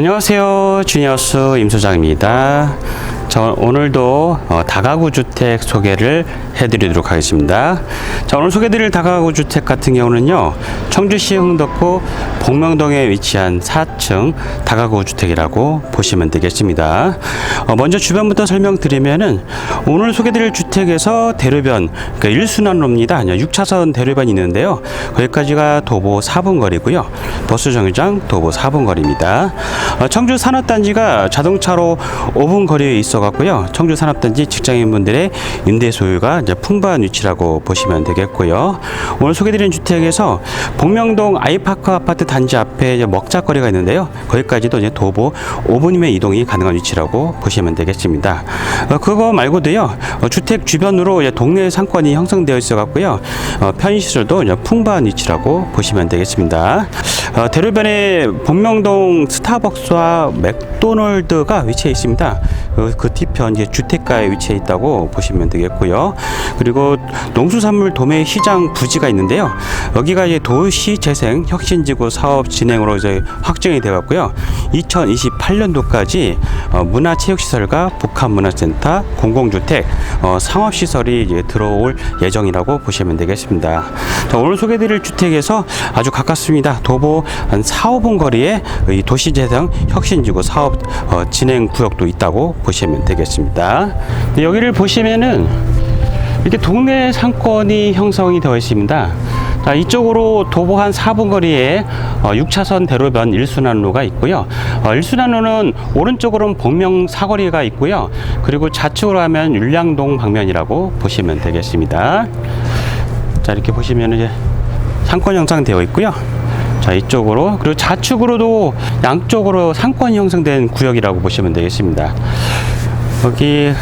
안녕하세요. 주니어스 임소장입니다. 자, 오늘도 어, 다가구 주택 소개를 해드리도록 하겠습니다. 자, 오늘 소개드릴 다가구 주택 같은 경우는요, 청주시 흥덕구 복명동에 위치한 4층 다가구 주택이라고 보시면 되겠습니다. 어, 먼저 주변부터 설명드리면은 오늘 소개드릴 주택에서 대로변, 그러니까 1순환로입니다. 6차선 대로변이 있는데요. 거기까지가 도보 4분 거리고요. 버스 정류장 도보 4분 거리입니다. 어, 청주 산업단지가 자동차로 5분 거리에 있어 갖고요. 청주 산업단지 직장인분들의 임대 소유가 이제 풍부한 위치라고 보시면 되겠고요. 오늘 소개드린 주택에서 복명동 아이파크 아파트 단지 앞에 이제 먹자거리가 있는데요. 거기까지도 이제 도보 5분이면 이동이 가능한 위치라고 보시면 되겠습니다. 어, 그거 말고도요. 어, 주택 주변으로 이제 동네 상권이 형성되어 있어 갖고요. 어, 편의시설도 이제 풍부한 위치라고 보시면 되겠습니다. 어, 대로변에 본명동 스타벅스와 맥도널드가 위치해 있습니다. 그, 그 뒤편 이제 주택가에 위치해 있다고 보시면 되겠고요. 그리고 농수산물 도매 시장 부지가 있는데요. 여기가 이제 도시 재생 혁신지구 사업 진행으로 이제 확정이 되었고요. 2028년도까지 어, 문화체육시설과 북한문화센터, 공공주택, 어, 상업시설이 이제 들어올 예정이라고 보시면 되겠습니다. 자, 오늘 소개드릴 주택에서 아주 가깝습니다. 도보 한 4, 5분 거리에 이 도시재생 혁신지구 사업 어, 진행 구역도 있다고 보시면 되겠습니다. 네, 여기를 보시면은 이렇게 동네 상권이 형성이 되어 있습니다. 자, 이쪽으로 도보 한 4분 거리에 어, 6차선 대로변 1순환로가 있고요. 어, 1순환로는 오른쪽으로는 복명 사거리가 있고요. 그리고 좌측으로 하면 율량동 방면이라고 보시면 되겠습니다. 자, 이렇게 보시면 이제 상권 형성 되어 있고요. 자, 이쪽으로 그리고 좌측으로도 양쪽으로 상권이 형성된 구역이라고 보시면 되겠습니다. 여기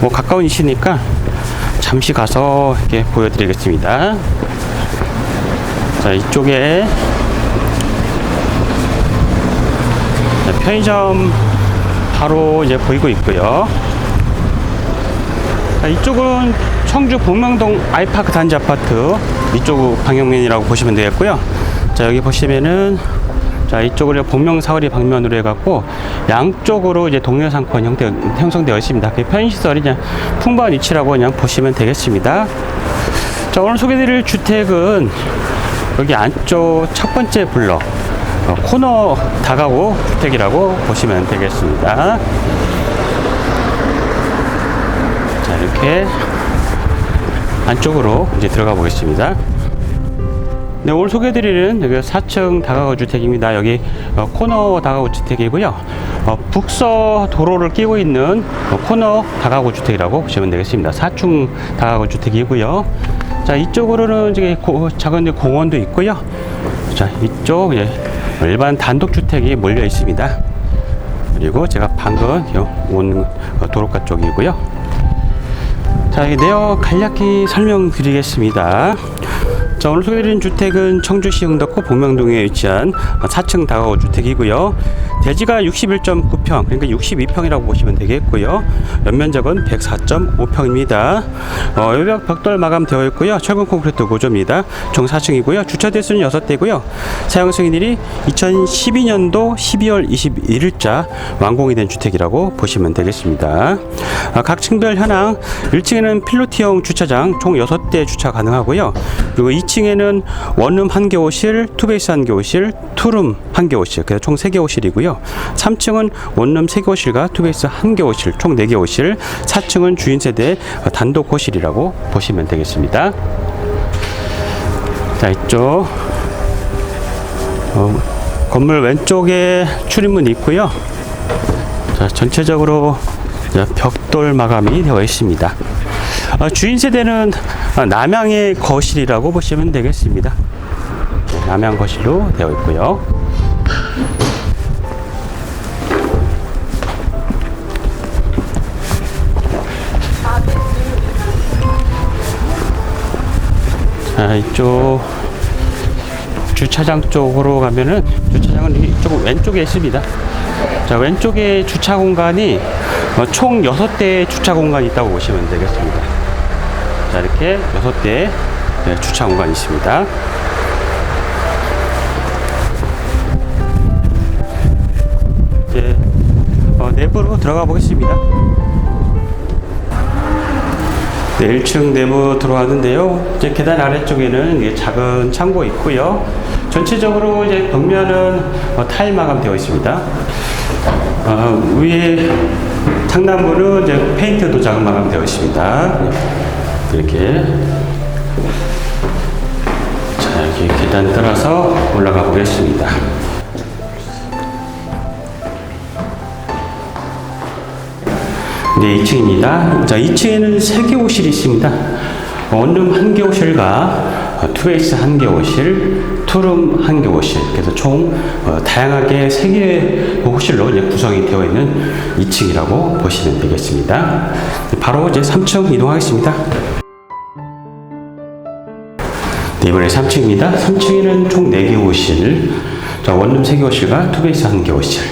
뭐 가까운 이시니까 잠시 가서 이렇게 보여드리겠습니다. 자, 이쪽에 자, 편의점 바로 이제 보이고 있고요. 자, 이쪽은 청주 복명동 아이파크 단지 아파트 이쪽 방향면이라고 보시면 되겠고요. 자, 여기 보시면은 자, 이쪽으로 복명 사거리 방면으로 해갖고 양쪽으로 이제 동네 상권 형태 형성되어 있습니다. 그 편의시설이 그냥 풍부한 위치라고 그냥 보시면 되겠습니다. 자, 오늘 소개드릴 주택은 여기 안쪽 첫 번째 블럭 어, 코너 다가구 주택이라고 보시면 되겠습니다. 자, 이렇게 안쪽으로 이제 들어가 보겠습니다. 네, 오늘 소개해드리는 여기 4층 다가구 주택입니다. 여기 어, 코너 다가구 주택이고요. 어, 북서 도로를 끼고 있는 어, 코너 다가구 주택이라고 보시면 되겠습니다. 4층 다가구 주택이고요. 자, 이쪽으로는 이제 고, 작은 공원도 있고요. 자, 이쪽 예, 일반 단독 주택이 몰려 있습니다. 그리고 제가 방금 온 어, 도로가 쪽이고요. 자, 이 내역 간략히 설명드리겠습니다. 자, 오늘 소개드린 주택은 청주시 흥덕구 복명동에 위치한 4층 다가구 주택이고요. 대지가 61.9평, 그러니까 62평이라고 보시면 되겠고요. 연면적은 104.5평입니다. 어, 외벽 벽돌 마감 되어 있고요. 철근 콘크리트 구조입니다. 총 4층이고요. 주차 대수는 6대고요. 사용 승인일이 2012년도 12월 21일자 완공이 된 주택이라고 보시면 되겠습니다. 아, 각 층별 현황 1층에는 필로티형 주차장 총 6대 주차 가능하고요. 그리고 2층에는 원룸 한개 호실, 투베이스 한개 호실, 투룸 한개 호실, 그래서 총 3개 호실이고요. 3층은 원룸 3개 호실과 투베이스 한개 호실, 총 4개 호실, 4층은 주인 세대 단독 호실이라고 보시면 되겠습니다. 자, 이쪽 어, 건물 왼쪽에 출입문이 있고요. 자, 전체적으로 자, 벽돌 마감이 되어 있습니다. 어, 주인 세대는 어, 남향의 거실이라고 보시면 되겠습니다. 네, 남향 거실로 되어 있고요. 자, 이쪽 주차장 쪽으로 가면은 주차장은 이쪽 왼쪽에 있습니다. 자, 왼쪽에 주차 공간이 어, 총 6대의 주차 공간이 있다고 보시면 되겠습니다. 자, 이렇게 6대의 네, 주차 공간이 있습니다. 내부로 들어가 보겠습니다. 네, 1층 내부 들어왔는데요. 이제 계단 아래쪽에는 작은 창고 있고요. 전체적으로 이제 벽면은 어, 타일 마감되어 있습니다. 어, 위에 창남부는 이제 페인트도 작은 마감되어 있습니다. 이렇게 자 이렇게 계단 따라서 올라가 보겠습니다. 네, 2층입니다. 자, 2층에는 3개 호실이 있습니다. 원룸 한개 호실과 어, 투베이스 한개 호실, 투룸 한 개 호실. 그래서 총 어, 다양하게 3개의 호실로 이제 구성이 되어 있는 2층이라고 보시면 되겠습니다. 바로 이제 3층 이동하겠습니다. 네, 이번에 3층입니다. 3층에는 총 4개 호실, 자, 원룸 3개 호실과 투베이스 한개 호실.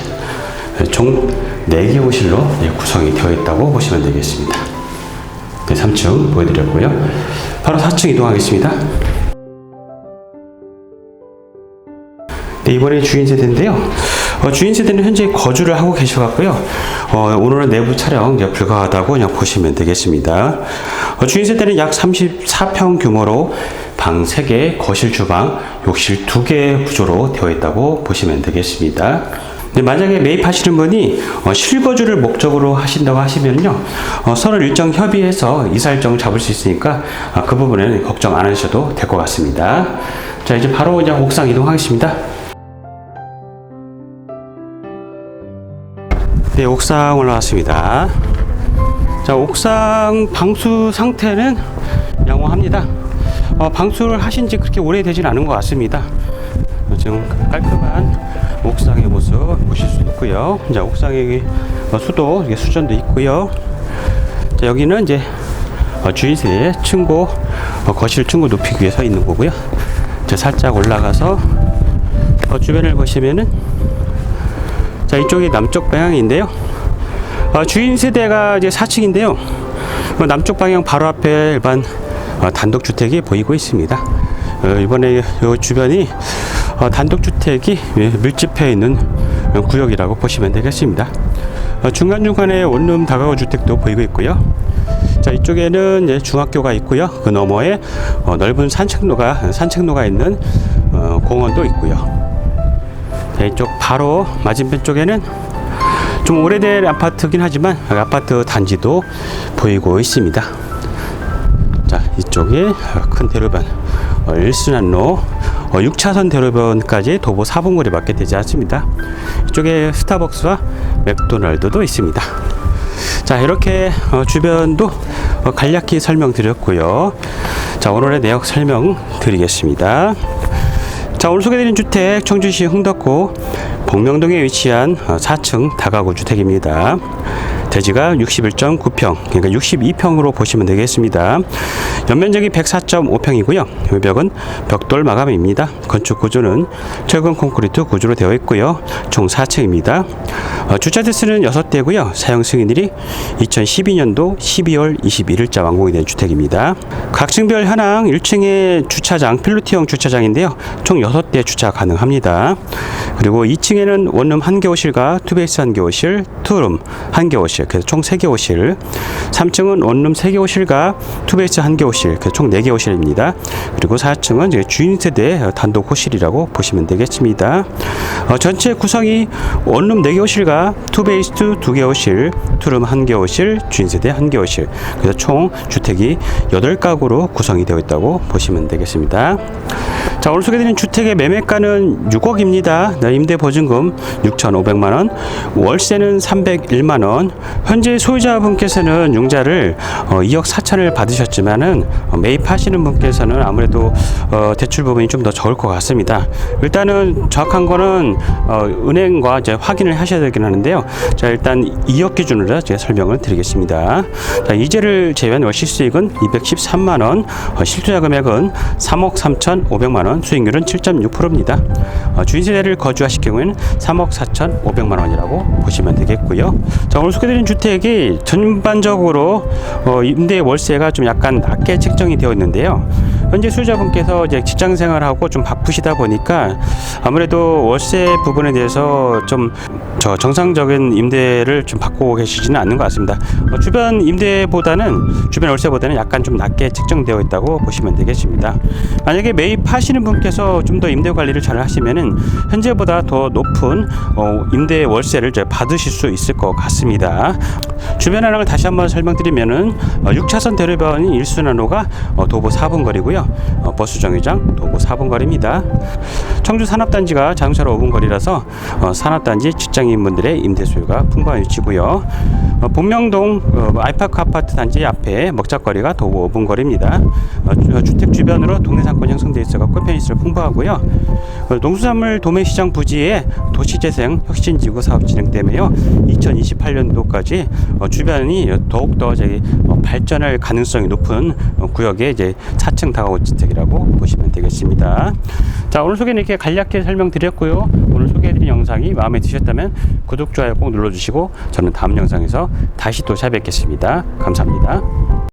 총 4개 호실로 예, 구성이 되어 있다고 보시면 되겠습니다. 네, 3층 보여드렸고요. 바로 4층 이동하겠습니다. 이번에 주인 세대인데요. 어, 주인 세대는 현재 거주를 하고 계셔갖고요. 어, 오늘은 내부 촬영 불가하다고 그냥 보시면 되겠습니다. 어, 주인 세대는 약 34평 규모로 방 3개, 거실, 주방, 욕실 2개 구조로 되어 있다고 보시면 되겠습니다. 네, 만약에 매입하시는 분이 어, 실거주를 목적으로 하신다고 하시면요, 어, 서로 일정 협의해서 이사 일정 잡을 수 있으니까 아, 그 부분은 걱정 안 하셔도 될 것 같습니다. 자, 이제 바로 이제 옥상 이동하겠습니다. 네, 옥상 올라왔습니다. 자, 옥상 방수 상태는 양호합니다. 어, 방수를 하신 지 그렇게 오래 되진 않은 것 같습니다. 어, 지금 깔끔한 옥상의 모습 보실 수 있고요. 자, 옥상에 어, 수도, 수전도 있고요. 자, 여기는 이제 어, 주인세 층고, 어, 거실 층고 높이기 위해 서 있는 거고요. 자, 살짝 올라가서 어, 주변을 보시면은 자, 이쪽이 남쪽 방향인데요. 어, 주인 세대가 이제 4층인데요. 어, 남쪽 방향 바로 앞에 일반 어, 단독주택이 보이고 있습니다. 어, 이번에 이 주변이 어, 단독주택이 예, 밀집해 있는 어, 구역이라고 보시면 되겠습니다. 어, 중간중간에 원룸 다가구 주택도 보이고 있고요. 자 이쪽에는 이제 중학교가 있고요. 그 너머에 어, 넓은 산책로가 산책로가 있는 어, 공원도 있고요. 자, 이쪽 바로 맞은편 쪽에는 좀 오래된 아파트긴 하지만 아파트 단지도 보이고 있습니다. 자, 이쪽에 큰 대로변 어, 일순환로 어, 6차선 대로변까지 도보 4분 거리 밖에 되지 않습니다. 이쪽에 스타벅스와 맥도날드도 있습니다. 자, 이렇게 어, 주변도 어, 간략히 설명드렸고요. 자, 오늘의 내역 설명 드리겠습니다. 자 오늘 소개드린 주택 청주시 흥덕구 복명동에 위치한 어, 4층 다가구 주택입니다. 대지가 61.9평, 그러니까 62평으로 보시면 되겠습니다. 연면적이 104.5평이고요. 벽은 벽돌 마감입니다. 건축 구조는 철근 콘크리트 구조로 되어 있고요. 총 4층입니다. 어, 주차 대수는 6대고요. 사용 승인일이 2012년도 12월 21일자 완공이 된 주택입니다. 각 층별 현황 1층에 주차장 필로티형 주차장인데요. 총 6대 주차 가능합니다. 그리고 2층에는 원룸 한 개 호실과 투베이스 한 개 호실, 투룸 한 개 호실, 그래서 총 3개 호실. 3층은 원룸 3개 호실과 투베이스 한개 호실, 그래서 총 4개 호실입니다. 그리고 4층은 이제 주인 세대 단독 호실이라고 보시면 되겠습니다. 어, 전체 구성이 원룸 4개 호실과 투베이스 2개 호실, 투룸 한개 호실, 주인 세대 한개 호실. 그래서 총 주택이 8가구로 구성이 되어 있다고 보시면 되겠습니다. 자, 오늘 소개드린 주택의 매매가는 6억입니다. 네, 임대 보증금 6,500만 원, 월세는 301만 원. 현재 소유자분께서는 융자를 어, 2억 4천을 받으셨지만은 어, 매입하시는 분께서는 아무래도 어, 대출 부분이 좀 더 적을 것 같습니다. 일단은 정확한 거는 어, 은행과 이제 확인을 하셔야 되긴 하는데요. 자, 일단 2억 기준으로 제가 설명을 드리겠습니다. 자, 이제를 제외한 월 실수익은 213만 원, 어, 실투자 금액은 3억 3,500만 원, 수익률은 7.6%입니다. 어, 주인 세대를 거주하실 경우에는 3억 4,500만 원이라고 보시면 되겠고요. 자, 오늘 소개드린 주택이 전반적으로 어, 임대 월세가 좀 약간 낮게 책정이 되어 있는데요. 현재 수요자분께서 이제 직장 생활하고 좀 바쁘시다 보니까 아무래도 월세 부분에 대해서 좀 저 정상적인 임대를 좀 받고 계시지는 않는 것 같습니다. 어, 주변 임대보다는 주변 월세보다는 약간 좀 낮게 책정되어 있다고 보시면 되겠습니다. 만약에 매입하시는 분께서 좀 더 임대 관리를 잘 하시면은 현재보다 더 높은 어, 임대 월세를 이제 받으실 수 있을 것 같습니다. 주변 현황을 다시 한번 설명드리면은 어, 6차선 대로변인 일순환로가 어, 도보 4분 거리고요. 어, 버스 정류장 도보 4분 거리입니다. 청주 산업단지가 자동차로 5분 거리라서 어, 산업단지 직장인분들의 임대 수요가 풍부한 위치고요. 어, 본명동 어, 아이파크 아파트 단지 앞에 먹자거리가 도보 5분 거리입니다. 어, 주- 주택 주변으로 동네 상권 형성돼 있어갖고 편의시설 풍부하고요. 어, 농수산물 도매시장 부지에 도시재생 혁신지구 사업 진행 때문에요. 2028년도까지 어, 주변이 더욱더 저기 어, 발전할 가능성이 높은 어, 구역의 이제 4층 다 가구 주택이라고 보시면 되겠습니다. 자 오늘 소개는 이렇게 간략히 설명드렸고요. 오늘 소개해드린 영상이 마음에 드셨다면 구독 좋아요 꼭 눌러주시고 저는 다음 영상에서 다시 또 찾아뵙겠습니다. 감사합니다.